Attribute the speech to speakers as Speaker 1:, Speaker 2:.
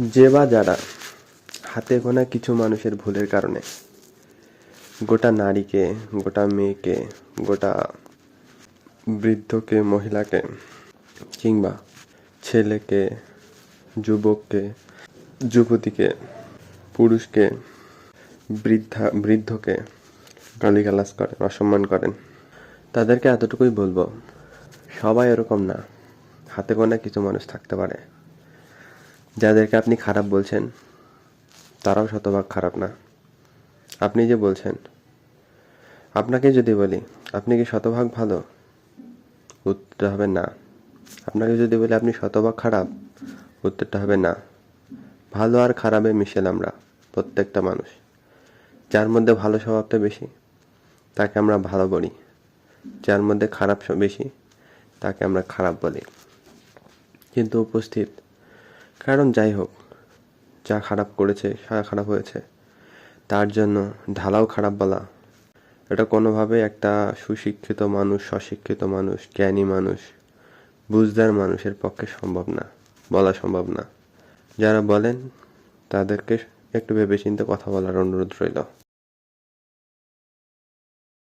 Speaker 1: যে বা যারা হাতে গোনা কিছু মানুষের ভুলের কারণে গোটা নারীকে, গোটা মেয়েকে, গোটা বৃদ্ধকে, মহিলাকে কিংবা ছেলেকে, যুবককে, যুবতীকে, পুরুষকে, বৃদ্ধা, বৃদ্ধকে গালিগালাজ করেন অসম্মান করেন, তাদেরকে এতটুকুই বলব, সবাই এরকম না। হাতে গোনা কিছু মানুষ থাকতে পারে। যাদেরকে আপনি খারাপ বলছেন, তারাও শতভাগ খারাপ না। আপনি যে বলছেন, আপনাকে যদি বলি, আপনি কি শতভাগ ভালো? উত্তরটা হবে না। আপনাকে যদি বলি, আপনি শতভাগ খারাপ? উত্তরটা হবে না। ভালো আর খারাপে মিশেল আমরা, প্রত্যেকটা মানুষ। যার মধ্যে ভালো স্বভাবটা বেশি, তাকে আমরা ভালো বলি। যার মধ্যে খারাপ বেশি, তাকে আমরা খারাপ বলি। কিন্তু উপস্থিত কারণ যাই হোক, যা খারাপ করেছে, যা খারাপ হয়েছে, তার জন্য ঢালাও খারাপ বলা। এটা কোনোভাবে একটা সুশিক্ষিত মানুষ, অশিক্ষিত মানুষ, জ্ঞানী মানুষ, বুঝদার মানুষের পক্ষে সম্ভব না, বলা সম্ভব না। যারা বলেন, তাদেরকে একটু ভেবেচিন্তে কথা বলার অনুরোধ রইল।